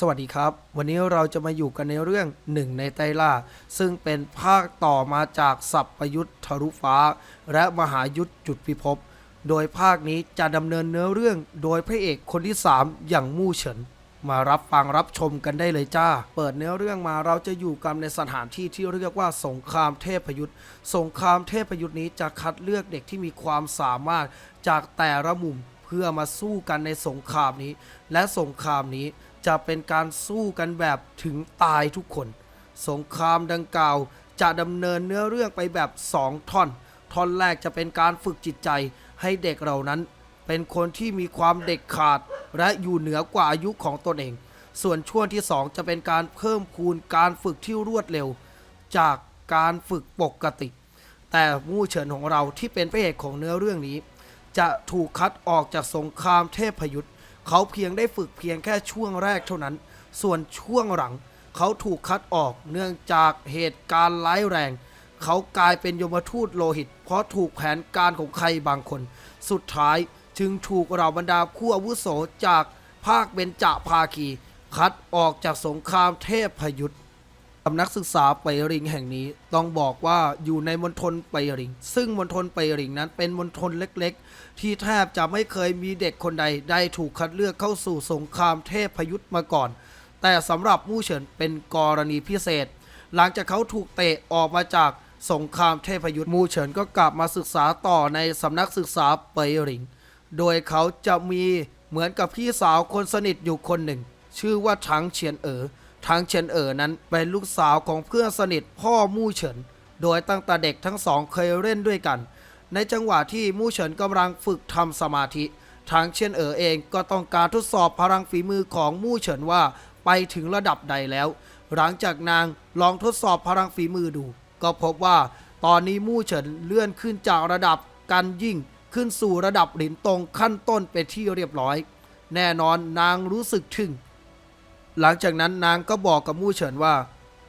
สวัสดีครับ วันนี้เราจะมาอยู่กันในเรื่องหนึ่งในไตล่า ซึ่งเป็นภาคต่อมาจากสัพพยุทธทะลุฟ้า และมหายุทธจุดพิภพโดยภาคนี้จะดำเนินเนื้อเรื่องโดยพระเอกคนที่ 3 อย่างมู่เฉิน มารับฟังรับชมกันได้เลยจ้า เปิดเนื้อเรื่องมาเราจะอยู่กันในสถานที่ที่เรียกว่าสงครามเทพยุทธสงครามเทพยุทธนี้จะคัดเลือกเด็กที่มีความสามารถจากแต่ละมุมเพื่อมาสู้กันในสงครามนี้ และสงครามนี้ จะเป็นการสู้กันแบบถึงตายทุกคน สงครามดังกล่าวจะดำเนินเนื้อเรื่องไปแบบ 2 ท่อน ท่อนแรกจะเป็นการฝึกจิตใจให้เด็กเหล่านั้น เป็นคนที่มีความเด็กขาด และอยู่เหนือกว่าอายุของตนเอง ส่วนช่วงที่ 2 จะเป็นการเพิ่มพูนการฝึกที่รวดเร็ว จากการฝึกปกติ แต่มู่เฉินของเราที่เป็นพระเอกของเนื้อเรื่องนี้ จะถูกคัดออกจากสงครามเทพยุทธ เขาเพียงได้ฝึกเพียงแค่ช่วงแรกเท่านั้น ส่วนช่วงหลัง เขาถูกคัดออกเนื่องจากเหตุการณ์ร้ายแรง เขากลายเป็นยมทูตโลหิต เพราะถูกแผนการของใครบางคน สุดท้ายจึงถูกเหล่าบรรดาผู้อาวุโสจากภาคเบญจภาคี คัดออกจากสงครามเทพยุทธ สำนักศึกษาไปริงแห่งนี้ต้องบอกว่าอยู่ในมณฑลไปริง ซึ่งมณฑลไปริงนั้นเป็นมณฑลเล็กๆ ที่แทบจะไม่เคยมีเด็กคนใดได้ถูกคัดเลือกเข้าสู่สงครามเทพพยุทธ์มาก่อน แต่สำหรับมู่เฉินเป็นกรณีพิเศษ หลังจากเขาถูกเตะออกมาจากสงครามเทพยุทธ์มู่เฉินก็กลับมาศึกษาต่อในสำนักศึกษาไปริง โดยเขาจะมีเหมือนกับพี่สาวคนสนิทอยู่คนหนึ่ง ชื่อว่าถังเฉียนเอ๋อ ถังเฉียนเอ๋อนั้นเป็นลูกสาวของเพื่อนสนิทพ่อมู่เฉิน โดยตั้งแต่เด็กทั้งสองเคยเล่นด้วยกัน ในจังหวะที่มู่เฉินกำลังฝึกทำสมาธิ ทางเชียนเอ๋อเองก็ต้องการทดสอบพลังฝีมือของมู่เฉินว่าไปถึงระดับใดแล้ว หลังจากนางลองทดสอบพลังฝีมือดู ก็พบว่าตอนนี้มู่เฉินเลื่อนขึ้นจากระดับกันยิ่งขึ้นสู่ระดับหลินตรงขั้นต้นไปที่เรียบร้อย แน่นอนนางรู้สึกถึง หลังจากนั้นนางก็บอกกับมู่เฉินว่า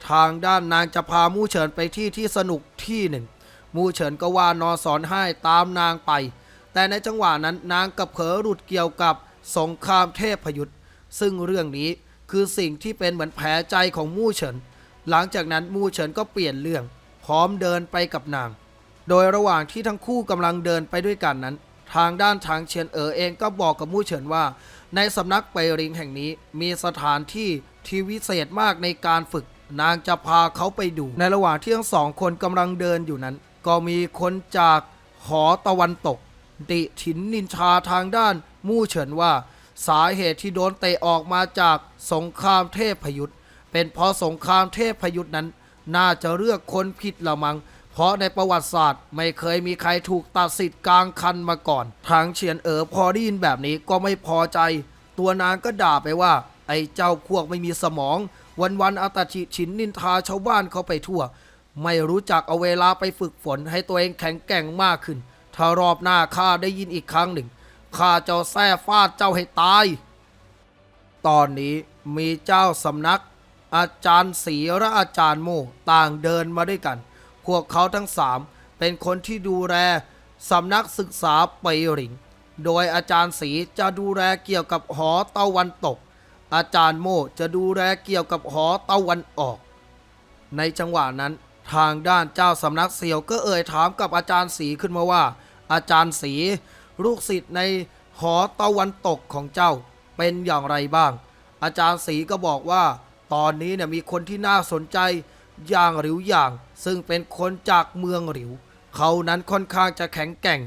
ทางด้านนางจะพามู่เฉินไปที่ที่สนุกที่หนึ่ง มู่เฉินก็ว่านอสอนให้ตามนางไป แต่ในจังหวะนั้นนางกับเผลอหลุดเกี่ยวกับสงครามเทพยุทธ์ซึ่งเรื่องนี้คือสิ่งที่เป็นเหมือนแผลใจของมู่เฉิน หลังจากนั้นมู่เฉินก็เปลี่ยนเรื่อง พร้อมเดินไปกับนาง โดยระหว่างที่ทั้งคู่กำลังเดินไปด้วยกันนั้น ทางด้านทางเชียนเอ๋อเองก็บอกกับมู่เฉินว่า ในสำนักไปริงแห่งนี้มีสถานที่ที่วิเศษมากในการฝึก นางจะพาเขาไปดู ในระหว่างที่ทั้งสองคนกำลังเดินอยู่นั้น ก็มีคนจากหอตะวันตก ติถินนินชาทางด้านมู่เฉินว่า สาเหตุที่โดนเตะออกมาจากสงครามเทพพยุทธเป็นเพราะสงครามเทพพยุทธนั้น น่าจะเลือกคนผิดละมัง เพราะในประวัติศาสตร์ไม่เคยมีใครถูกตัดสิทธิ์กลางคันมาก่อน ทางเฉียนเอ๋อพอได้ยินแบบนี้ก็ไม่พอใจ ตัวนางก็ด่าไปว่า ไอ้เจ้าพวกไม่มีสมอง วันๆเอาแตชิฉินนินทาชาวบ้านเขาไปทั่ว ไม่รู้จักเอาเวลาไปฝึกฝนให้ตัวเองแข็งแกร่งมากขึ้น ถ้ารอบหน้าข้าได้ยินอีกครั้งหนึ่งข้าจะแท้ฟาดเจ้าให้ตาย ตอนนี้มีเจ้าสำนัก อาจารย์ศรีและอาจารย์โมต่างเดินมาด้วยกัน พวกเขาทั้งสามเป็นคนที่ดูแลสำนักศึกษาไปริง โดยอาจารย์ศรีจะดูแลเกี่ยวกับหอตะวันตก อาจารย์โมจะดูแลเกี่ยวกับหอตะวันออก ในจังหวะนั้นทางด้านเจ้าสำนักเสี่ยวก็เอ่ยถามกับอาจารย์ศรีขึ้นมาว่า อาจารย์ศรีลูกศิษย์ในหอตะวันตกของเจ้าเป็นอย่างไรบ้าง อาจารย์ศรีก็บอกว่า ตอนนี้เนี่ยมีคนที่น่าสนใจอย่างหลิวอย่าง ซึ่งเป็นคนจากเมืองหลิว เขานั้นค่อนข้างจะแข็งแกร่ง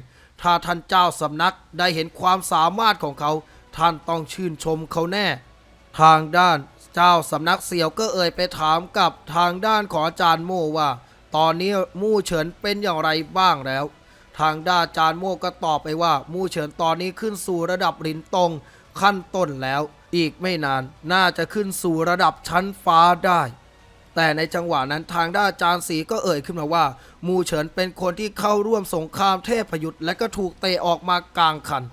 ถ้าท่านเจ้าสำนักได้เห็นความสามารถของเขา ท่านต้องชื่นชมเขาแน่ ทางด้านเจ้าสำนักเสี่ยวก็เอ่ยไปถามกับทางด้านของอาจารย์โม่ว่า ตอนนี้มู่เฉินเป็นอย่างไรบ้างแล้ว ทางด้านอาจารย์โม่ก็ตอบไปว่า มู่เฉินตอนนี้ขึ้นสู่ระดับลินตงขั้นต้นแล้ว อีกไม่นานน่าจะขึ้นสู่ระดับชั้นฟ้าได้ แต่ในจังหวะนั้นทางด้านจารย์สีก็เอ่ยขึ้นมาว่า มูเฉินเป็นคนที่เข้าร่วมสงครามเทพยุทธ์และก็ถูกเตะออกมากลางคัน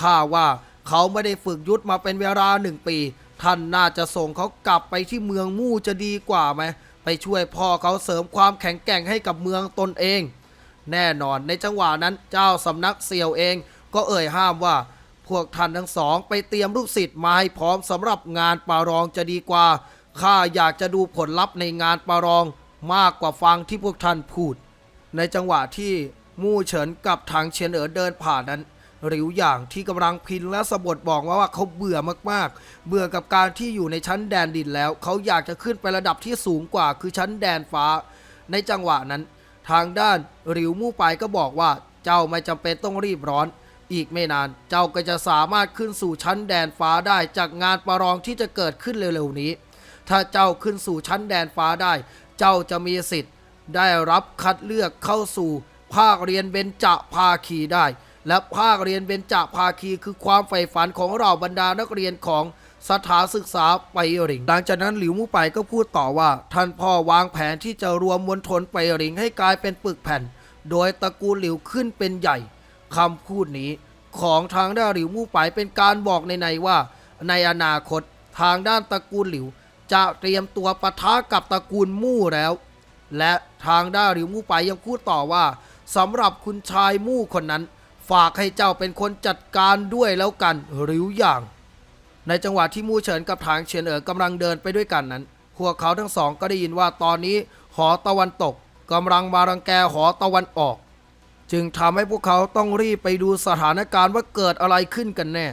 ข้าว่าเขาไม่ได้ฝึกยุทธมาเป็นเวลาหนึ่งปี ท่านน่าจะส่งเขากลับไปที่เมืองมู่จะดีกว่าไหมไปช่วยพ่อเขาเสริมความแข็งแกร่งให้กับเมืองตนเอง แน่นอนในจังหวะนั้นเจ้าสำนักเซียวเอง ก็เอ่ยห้ามว่า พวกท่านทั้งสอง ไปเตรียมลูกศิษย์มาให้พร้อมสำหรับงานปารองจะดีกว่า ข้าอยากจะดูผลลัพธ์ในงานปารองมากกว่าฟังที่พวกท่านพูด ในจังหวะที่มู่เฉินกับทางเชียนเอ๋อเดินผ่านนั้นหลิวหยางที่กำลังพินและสะบดบอกว่าว่าเขาเบื่อมากๆ เบื่อกับการที่อยู่ในชั้นแดนดินแล้ว เขาอยากจะขึ้นไประดับที่สูงกว่าคือชั้นแดนฟ้า ในจังหวะนั้น ทางด้านหลิวมู่ไปก็บอกว่าเจ้าไม่จำเป็นต้องรีบร้อน อีกไม่นานเจ้าก็จะสามารถขึ้นสู่ชั้นแดนฟ้าได้จากงานประลองที่จะเกิดขึ้นเร็วๆนี้ ถ้าเจ้าขึ้นสู่ชั้นแดนฟ้าได้ เจ้าจะมีสิทธิ์ ได้รับคัดเลือกเข้าสู่ ภาคเรียนเบญจภาคีได้ และภาคเรียนเบญจภาคีคือความใฝ่ฝันของเราบรรดานักเรียนของสถานศึกษาไปหริง หลังจากนั้นหลิวมู่ไปก็พูดต่อว่า ท่านพ่อวางแผนที่จะรวมมวลชนไปหริงให้กลายเป็นปึกแผ่น โดยตระกูลหลิวขึ้นเป็นใหญ่คำพูดนี้ของทางด้านหลิวมู่ไปเป็นการบอกในในว่า ในอนาคตทางด้านตระกูลหลิว จะเตรียมตัวปะทะกับตระกูลมู่แล้ว และทางด้านหลิวมู่ไปยังพูดต่อว่าสำหรับคุณชายมู่คนนั้น ฝากให้เจ้าเป็นคนจัดการด้วยแล้วกันหริวอย่าง ในจังหวะที่มู่เฉินกับทางเฉียนเอ๋อกำลังเดินไปด้วยกันนั้น พวกเขาทั้งสองก็ได้ยินว่าตอนนี้หอตะวันตกกำลังมารังแกหอตะวันออก จึงทำให้พวกเขาต้องรีบไปดูสถานการณ์ว่าเกิดอะไรขึ้นกันแน่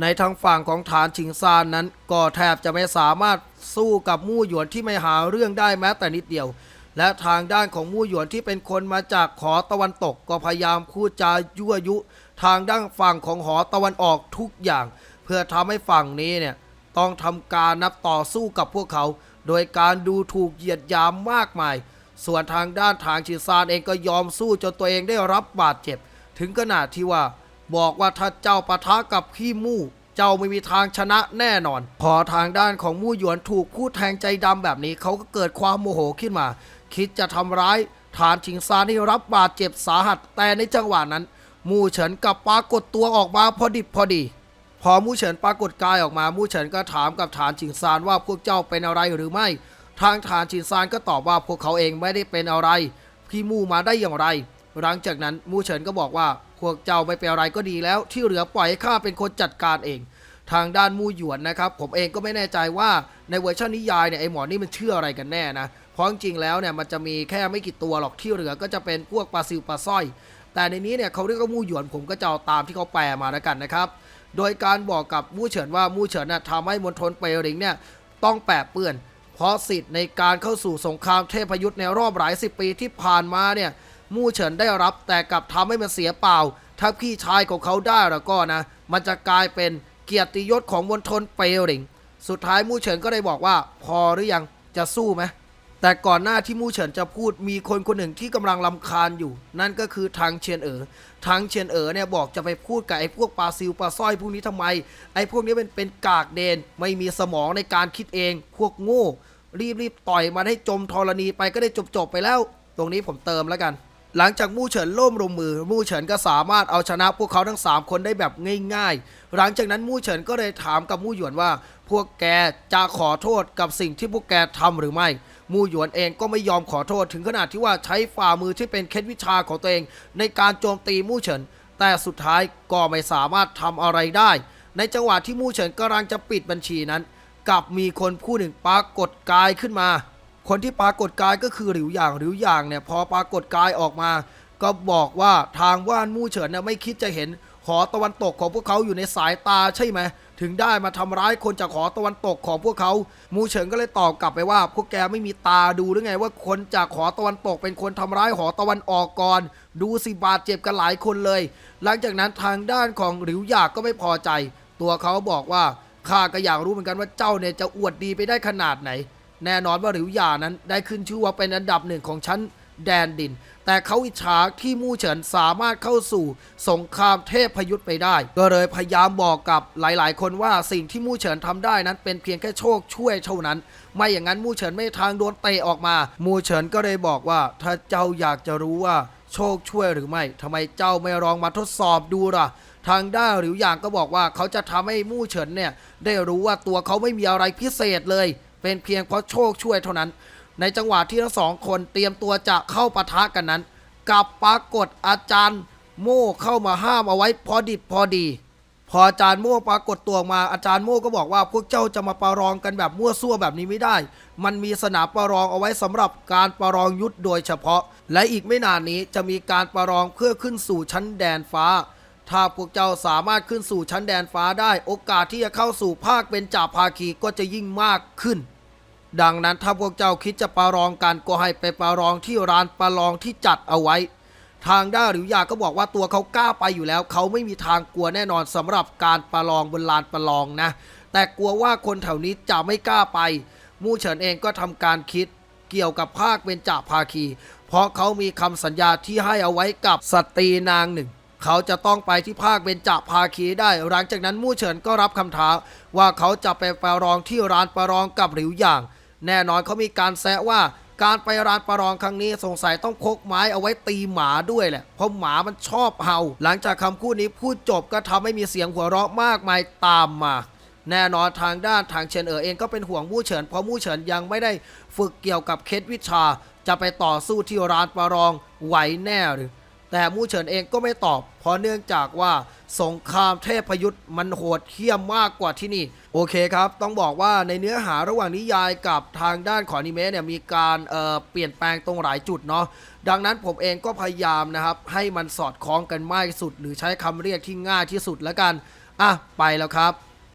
ในทางฝั่งของฐานชิงซานนั้น ก็แทบจะไม่สามารถสู้กับมู่หยวนที่ไม่หาเรื่องได้แม้แต่นิดเดียว และทางด้านของมู่หยวนที่เป็นคนมาจากหอตะวันตก ก็พยายามพูดจายั่วยุ ทางด้านฝั่งของหอตะวันออกทุกอย่าง เพื่อทำให้ฝั่งนี้เนี่ยต้องทำการนับต่อสู้กับพวกเขา โดยการดูถูกเหยียดหยามมากมาย ส่วนทางด้านทางชินซานเองก็ยอมสู้จนตัวเองได้รับบาดเจ็บ ถึงขนาดที่ว่า บอกว่าถ้าเจ้าปะทะกับพี่มู่เจ้าไม่มีทางชนะแน่นอน พอทางด้านของมู่หยวนถูกพูดแทงใจดำแบบนี้เขาก็เกิดความโมโหขึ้นมา คิดจะทำร้ายฐานชิงซานี่รับบาดเจ็บสาหัสแต่ในจังหวะนั้น มู่เฉินกับปรากฏตัวออกมาพอดิบพอดี พอมู่เฉินปรากฏกายออกมามู่เฉินก็ถามกับฐานชิงซานว่าพวกเจ้าเป็นอะไรหรือไม่ ทางฐานชิงซานก็ตอบว่าพวกเขาเองไม่ได้เป็นอะไรพี่มู่มาได้อย่างไร หลังจากนั้นมู่เฉินก็บอกว่า พวกเจ้าไม่เป็นอะไรก็ดีแล้ว ที่เหลือปล่อยให้ข้าเป็นคนจัดการเอง ทางด้านมูหยวนนะครับ ผมเองก็ไม่แน่ใจว่าในเวอร์ชันนิยายเนี่ยไอหมอนี่มันเชื่ออะไรกันแน่นะ เพราะจริงๆแล้วเนี่ยมันจะมีแค่ไม่กี่ตัวหรอกที่เหลือก็จะเป็นพวกปลาซิวปลาสร้อย แต่ในนี้เนี่ยเขาเรียกว่ามูหยวนผมก็จะเอาตามที่เขาแปลมาแล้วกันนะครับ โดยการบอกกับมู่เฉินว่ามู่เฉินน่ะทำให้มณฑลเปริงเนี่ยต้องแปดเปื้อน เพราะสิทธิ์ในการเข้าสู่สงครามเทพยุทธ์ในรอบหลายสิบปีที่ผ่านมาเนี่ย มู่เฉินได้รับแต่กลับทำให้มันเสียเปล่า ถ้าพี่ชายของเขาได้แล้วก็นะ มันจะกลายเป็นเกียรติยศของมณฑลเปริง สุดท้ายมู่เฉินก็ได้บอกว่า พอหรือยังจะสู้ไหมแต่ก่อนหน้าที่มู่เฉินจะพูดมีคนคนหนึ่งที่กำลังลำคาญอยู่ นั่นก็คือทางเชียนเอ๋อทางเชียนเอ๋อเนี่ยบอกจะไปพูดกับไอ้พวกปลาซิวปลาสร้อยพวกนี้ทำไม ไอ้พวกนี้เป็นเป็นกากเดนไม่มีสมองในการคิดเอง พวกโง่รีบรีบต่อยมันให้จมธรณีไปก็ได้จบจบๆไปแล้ว ตรงนี้ผมเติมแล้วกัน หลังจากมู่เฉินล่มลงมือ มู่เฉินก็สามารถเอาชนะพวกเขาทั้ง 3 คนได้แบบง่ายๆ หลังจากนั้นมู่เฉินก็เลยถามกับมู่หยวนว่า พวกแกจะขอโทษกับสิ่งที่พวกแกทำหรือไม่ มู่หยวนเองก็ไม่ยอมขอโทษถึงขนาดที่ว่าใช้ฝ่ามือที่เป็นเคล็ดวิชาของตัวเอง ในการโจมตีมู่เฉิน แต่สุดท้ายก็ไม่สามารถทำอะไรได้ ในจังหวะที่มู่เฉินกำลังจะปิดบัญชีนั้น กลับมีคนผู้หนึ่งปรากฏกายขึ้นมา คนที่ปรากฏกายก็คือหลิวหยางหลิวหยางเนี่ยพอปรากฏกายออกมา ก็บอกว่าทางว่านมู่เฉินเนี่ยไม่คิดจะเห็นหอตะวันตกของพวกเขาอยู่ในสายตาใช่ไหมถึงได้มาทำร้ายคนจากหอตะวันตกของพวกเขามู่เฉินก็เลยตอบกลับไปว่า พวกแกไม่มีตาดูหรือไง ว่าคนจากหอตะวันตกเป็นคนทำร้ายหอตะวันออกก่อน ดูสิบาดเจ็บกันหลายคนเลย หลังจากนั้นทางด้านของหลิวหยากก็ไม่พอใจ ตัวเขาบอกว่าข้าก็อยากรู้เหมือนกันว่าเจ้าเนี่ยจะอวดดีไปได้ขนาดไหน แน่นอนว่าหลิวหยานั้นได้ขึ้นชื่อว่าเป็นอันดับหนึ่งของชั้นแดนดิน แต่เขาอิจฉาที่มู่เฉินสามารถเข้าสู่สงครามเทพพยุทธไปได้ ก็เลยพยายามบอกกับหลายๆ คนว่าสิ่งที่มู่เฉินทำได้นั้นเป็นเพียงแค่โชคช่วยเท่านั้น ไม่อย่างนั้นมู่เฉินไม่ทางโดนเตะออกมา มู่เฉินก็เลยบอกว่าถ้าเจ้าอยากจะรู้ว่าโชคช่วยหรือไม่ทำไมเจ้าไม่ลองมาทดสอบดูล่ะ ทางด้านหลิวหยางก็บอกว่าเขาจะทำให้มู่เฉินเนี่ยได้รู้ว่าตัวเขาไม่มีอะไรพิเศษเลย เป็นเพียงเพราะโชคช่วยเท่านั้น ในจังหวะที่ทั้งสองคนเตรียมตัวจะเข้าปะทะกันนั้นกลับปรากฏอาจารย์โม่เข้ามาห้ามเอาไว้พอดิบพอดี พออาจารย์โม่ปรากฏตัวมาอาจารย์โม่ก็บอกว่าพวกเจ้าจะมาประลองกันแบบมั่วซั่วแบบนี้ไม่ได้ มันมีสนามประลองเอาไว้สำหรับการประลองยุทธโดยเฉพาะ และอีกไม่นานนี้จะมีการประลองเพื่อขึ้นสู่ชั้นแดนฟ้า ถ้าพวกเจ้าสามารถขึ้นสู่ชั้นแดนฟ้าได้ โอกาสที่จะเข้าสู่ภาคเป็นจ่าภาคีก็จะยิ่งมากขึ้น ดังนั้นถ้าพวกเจ้าคิดจะประลองกันก็ให้ไปประลองที่ร้านประลองที่จัดเอาไว้ ทางด้าหริวยาก็บอกว่าตัวเขากล้าไปอยู่แล้ว เขาไม่มีทางกลัวแน่นอนสำหรับการประลองบนลานประลองนะ แต่กลัวว่าคนแถวนี้จะไม่กล้าไป มู่เฉินเองก็ทำการคิดเกี่ยวกับภาคเป็นจ่าภาคี เพราะเขามีคำสัญญาที่ให้เอาไว้กับสตรีนางหนึ่ง เขาจะต้องไปที่ภาคเบญจภาคีได้ หลังจากนั้นมู่เฉินก็รับคำท้าว่าเขาจะไปประลองที่ร้านประลองกับหริวหยาง แน่นอนเขามีการแซะว่าการไปร้านประลองครั้งนี้สงสัยต้องพกไม้เอาไว้ตีหมาด้วยแหละ เพราะหมามันชอบเห่า หลังจากคำพูดนี้พูดจบก็ทำให้มีเสียงหัวเราะมากมายตามมา แน่นอนทางด้านทางเฉินเอ๋อเองก็เป็นห่วงมู่เฉิน เพราะมู่เฉินยังไม่ได้ฝึกเกี่ยวกับเคล็ดวิชา จะไปต่อสู้ที่ร้านประลองไหวแน่หรือ แต่มู่เฉินเองก็ไม่ตอบ เพราะเนื่องจากว่าสงครามเทพยุทธ์มันโหดเหี้ยมมากกว่าที่นี่ โอเคครับ ต้องบอกว่าในเนื้อหาระหว่างนิยายกับทางด้านของอนิเมะเนี่ยมีการเเปลี่ยนแปลงตรงหลายจุดเนาะดังนั้นผมเองก็พยายามนะครับ ให้มันสอดคล้องกันมากที่สุด หรือใช้คำเรียกที่ง่ายที่สุดแล้วกันอะไปแล้วครับ